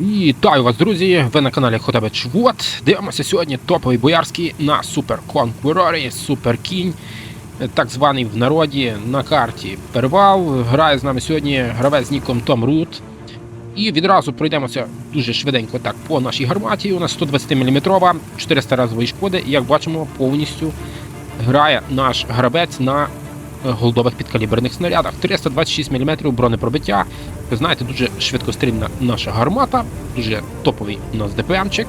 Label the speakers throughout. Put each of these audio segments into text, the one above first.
Speaker 1: Вітаю вас, друзі! Ви на каналі Хотабич Вот. Дивимося сьогодні топовий боярський на Супер Конкурорі, Супер Кінь, так званий в народі на карті Перевал. Грає з нами сьогодні гравець з ніком Том Рут. І відразу пройдемося дуже швиденько так по нашій гарматі. У нас 120 мм, 400 разової шкоди. І як бачимо, повністю грає наш гравець на голдових підкаліберних снарядах. 326 мм бронепробиття. Ви знаєте, дуже швидкострільна наша гармата, дуже топовий у нас ДПМчик.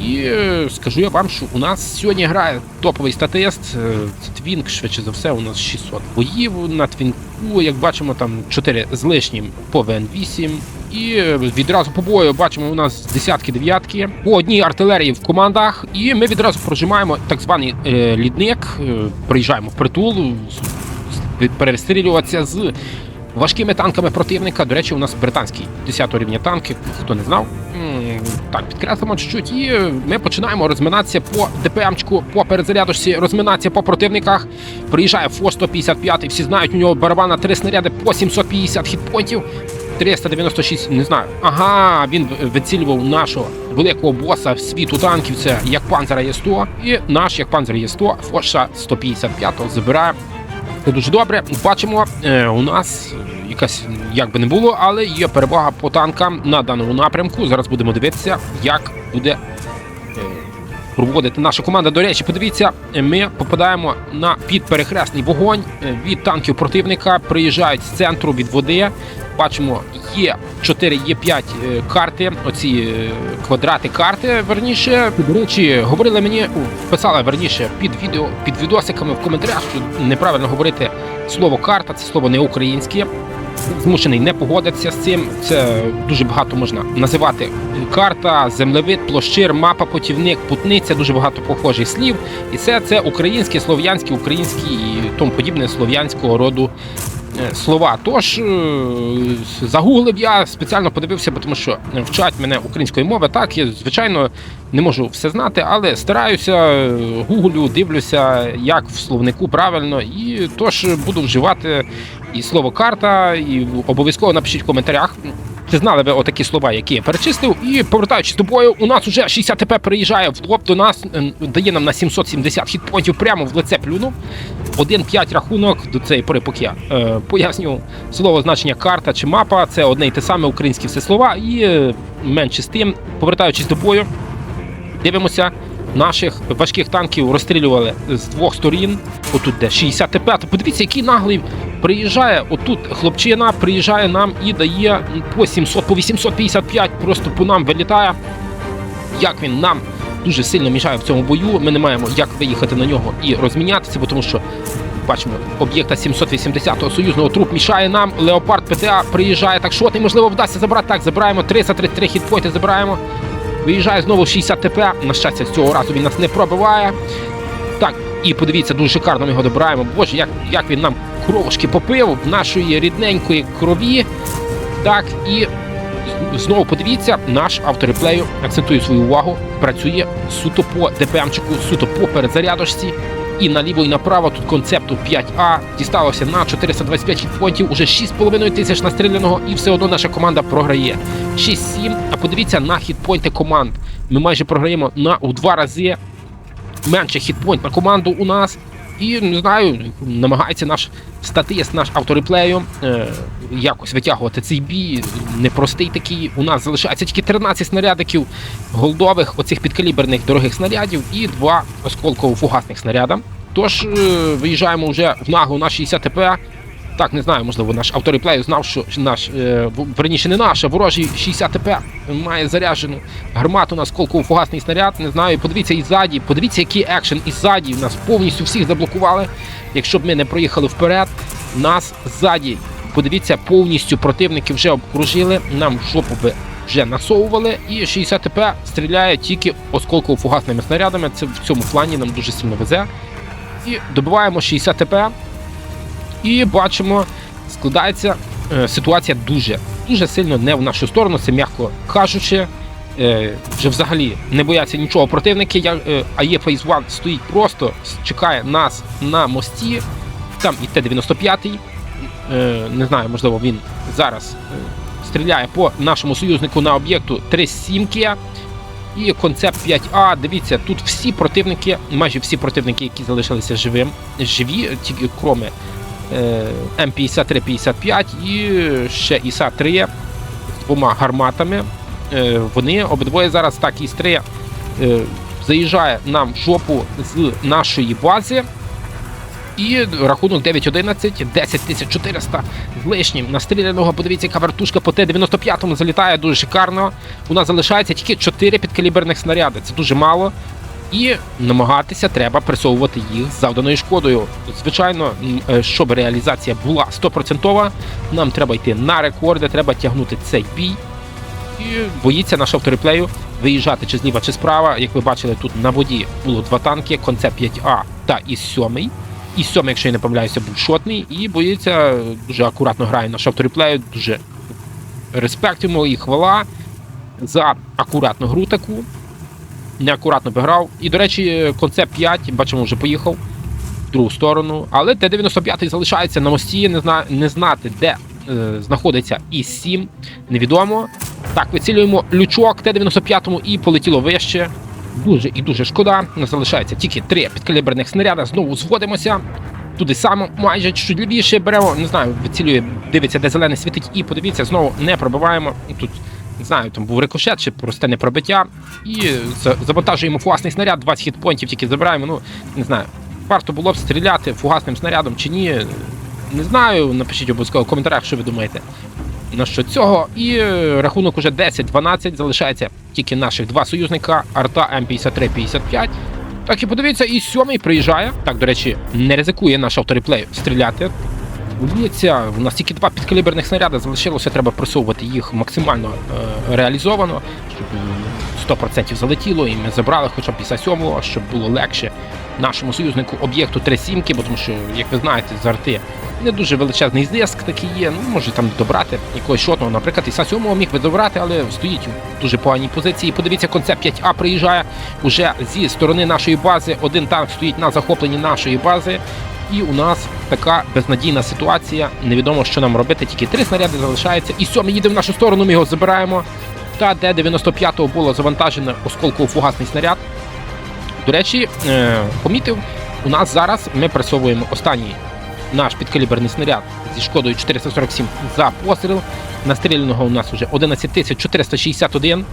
Speaker 1: І е, скажу я вам, що у нас сьогодні грає топовий статист. е, Твінк, швидше за все, у нас 600 боїв на твінку. Як бачимо, там 4 з лишнім по ВН8. І е, відразу по бою бачимо у нас десятки дев'ятки по одній артилерії в командах. І ми відразу прожимаємо так званий лідник. приїжджаємо в притул, перестрілюватися з важкими танками противника. До речі, у нас британський 10 рівня танки, хто не знав. Так, підкреслимо чуть-чуть. І ми починаємо розминатися по ДПМчику, по перезарядочці, розминатися по противниках. Приїжджає ФО 155, всі знають, у нього барабан на три снаряди по 750 хітпонтів. 396, не знаю. Ага, він вицілював нашого великого боса світу танків. Це як Панзера Є100. І наш як Панзер Є100, Фоша 155 забирає це дуже добре. Бачимо, е, у нас якась як би не було, але є перевага по танкам на даному напрямку. Зараз будемо дивитися, як буде е, проводити наша команда. До речі, подивіться, ми попадаємо на підперехресний вогонь е, від танків противника. Приїжджають з центру від води. Бачимо, є 4, є 5 е, карти. Оці е, квадрати карти. Верніше, до речі, говорили мені, писали верніше під відео, під відосиками в коментарях, що неправильно говорити слово карта, це слово не українське. Змушений не погодитися з цим. Це дуже багато можна називати карта, землевид, площир, мапа, путівник, путниця, дуже багато похожих слів. І це, це українські, слов'янські, українські і тому подібне слов'янського роду слова. Тож е, загуглив я, спеціально подивився, бо тому що вчать мене української мови. Так, я звичайно не можу все знати, але стараюся, е, гуглю, дивлюся, як в словнику правильно, і тож буду вживати і слово карта, і обов'язково напишіть в коментарях. Чи знали ви отакі слова, які я перечислив? І повертаючись до бою, у нас уже 60 ТП приїжджає в лоб до нас, дає нам на 770 хітпонтів прямо в лице плюнув. 1-5 рахунок до цієї пори, поки я е, поясню слово значення карта чи мапа. Це одне й те саме українські все слова. І е, менше з тим, повертаючись до бою, дивимося. Наших важких танків розстрілювали з двох сторін. Отут де 60 ТП. То подивіться, який наглий приїжджає. Отут хлопчина приїжджає нам і дає по 700, по 855, просто по нам вилітає. Як він нам дуже сильно мішає в цьому бою. Ми не маємо як виїхати на нього і розмінятися, бо тому що бачимо об'єкта 780-го союзного труп мішає нам. Леопард ПТА приїжджає. Так що неможливо вдасться забрати. Так, забираємо 333 хітпойти, забираємо. Виїжджає знову 60 ТП. На щастя, цього разу він нас не пробиває. Так, і подивіться, дуже шикарно ми його добираємо. Боже, як, як він нам кровушки попив в нашої рідненької крові. Так, і знову подивіться, наш автореплею акцентує свою увагу, працює суто по ДПМчику, суто по перезарядочці. І наліво, і направо тут концепту 5А дісталося на 425 хітпонтів, уже 6,5 тисяч настріляного, і все одно наша команда програє. 6-7. А подивіться на хітпойнти команд. Ми майже програємо на у два рази менше хітпойнт на команду у нас. І не знаю, намагається наш статист, наш автореплею е, якось витягувати цей бій. Непростий такий. У нас залишається тільки 13 снарядиків голдових, оцих підкаліберних дорогих снарядів, і два осколково-фугасних снаряда. Тож е, виїжджаємо вже в наглу на 60 ТП. Так, не знаю, можливо, наш автореплею знав, що наш е, верніше не наш, а ворожий 60 ТП має заряджену гармату на осколково-фугасний снаряд. Не знаю, подивіться і ззаді, подивіться, який екшен і ззаді. Нас повністю всіх заблокували. Якщо б ми не проїхали вперед, нас ззаді. Подивіться, повністю противники вже обкружили, нам жопу би вже насовували, і 60 ТП стріляє тільки осколково-фугасними снарядами. Це в цьому плані нам дуже сильно везе. І добиваємо 60 ТП. І бачимо, складається е, ситуація дуже дуже сильно не в нашу сторону, це м'яко кажучи. Е, вже взагалі не бояться нічого противники. Я, е, АЄ Phase One стоїть просто, чекає нас на мості. Там і Т-95. Е, не знаю, можливо, він зараз стріляє по нашому союзнику на об'єкту 3 сімки. І концепт 5А. Дивіться, тут всі противники, майже всі противники, які залишилися живим, живі, тільки кроме М53-55 і ще ІСа-3 з двома гарматами. Е, вони обидвоє зараз так Іс-3 е, заїжджає нам в жопу з нашої бази. І рахунок 9-11, 10 400 з лишнім настріляного. Подивіться, яка вертушка по Т-95 залітає дуже шикарно. У нас залишається тільки 4 підкаліберних снаряди. Це дуже мало. І намагатися треба пресовувати їх з завданою шкодою. Звичайно, е, щоб реалізація була 100%, нам треба йти на рекорди, треба тягнути цей бій. І боїться наш автореплею виїжджати чи зліва, чи справа. Як ви бачили, тут на воді було два танки, концепт 5А та і 7 і 7 якщо я не помиляюся, був шотний, і боїться, дуже акуратно грає наш автореплею, дуже респект йому і хвала за акуратну гру таку. Неакуратно біграв. І, до речі, концепт 5, бачимо, вже поїхав в другу сторону. Але Т-95 залишається на мості, не, зна, не знати, де е, знаходиться І-7, невідомо. Так, вицілюємо лючок Т-95 і полетіло вище. Дуже і дуже шкода. Нас залишається тільки три підкаліберних снаряда. Знову зводимося. Туди само майже чуть лівіше беремо. Не знаю, вицілює, дивиться, де зелене світить, і подивіться, знову не пробиваємо. Тут не знаю, там був рикошет чи просте непробиття. І завантажуємо фугасний снаряд, 20 хітпоінтів тільки забираємо. Ну, не знаю, варто було б стріляти фугасним снарядом чи ні. Не знаю, напишіть обов'язково в коментарях, що ви думаєте на що цього. І рахунок уже 10-12. Залишається тільки наших два союзника Арта М53-55. Так і подивіться, і сьомий приїжджає. Так, до речі, не ризикує наш автореплей стріляти. Дивіться, у нас тільки два підкаліберних снаряди залишилося, треба просовувати їх максимально е, реалізовано, щоб 100% залетіло, і ми забрали хоча б 57-го, щоб було легше нашому союзнику об'єкту 3 сімки, бо тому що, як ви знаєте, з арти не дуже величезний диск такий є. Ну, може там добрати якогось шотного, наприклад, і 7 міг би добрати, але стоїть в дуже поганій позиції. Подивіться, концепт 5А приїжджає уже зі сторони нашої бази. Один танк стоїть на захопленні нашої бази. І у нас така безнадійна ситуація. Невідомо, що нам робити. Тільки три снаряди залишаються. І сьомий їде в нашу сторону. Ми його забираємо. Та де 95-го було завантажено осколково-фугасний снаряд. До речі, е, помітив, у нас зараз ми пресовуємо останній наш підкаліберний снаряд зі шкодою 447 за постріл. Настріляного у нас вже 11461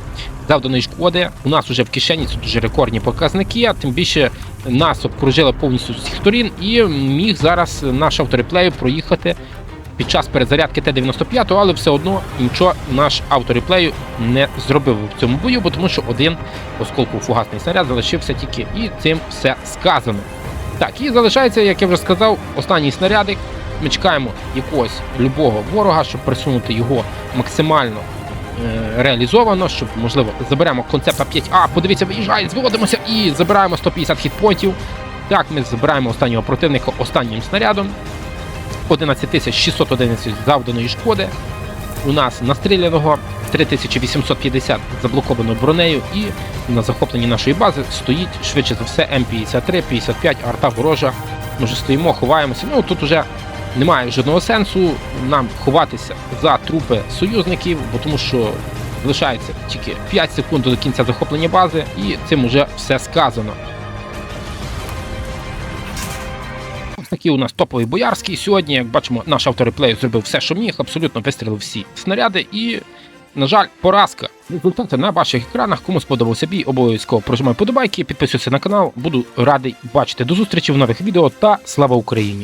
Speaker 1: завданої шкоди. У нас вже в кишені це дуже рекордні показники. а Тим більше нас обкружили повністю з усіх сторін, і міг зараз наш автореплею проїхати під час перезарядки Т-95, але все одно нічого наш автореплею не зробив в цьому бою, бо тому що один осколково-фугасний снаряд залишився тільки, і цим все сказано. Так, і залишається, як я вже сказав, останній снарядик. Ми чекаємо якогось любого ворога, щоб присунути його максимально е, реалізовано, щоб, можливо, заберемо концепта 5А, подивіться, виїжджає, зводимося і забираємо 150 хітпонтів. Так, ми забираємо останнього противника останнім снарядом. 11611 завданої шкоди. У нас настріляного 3850 заблоковано бронею, і на захопленні нашої бази стоїть швидше за все М53, 55, арта ворожа. Ми вже стоїмо, ховаємося. Ну тут уже немає жодного сенсу нам ховатися за трупи союзників, бо тому що залишається тільки 5 секунд до кінця захоплення бази, і цим уже все сказано. Такий у нас топовий боярський. Сьогодні, як бачимо, наш автореплей зробив все, що міг, абсолютно вистрілив всі снаряди і. На жаль, поразка. Результати на ваших екранах. Кому сподобався бій, обов'язково прожимай подобайки, підписуйся на канал. Буду радий бачити. До зустрічі в нових відео та слава Україні!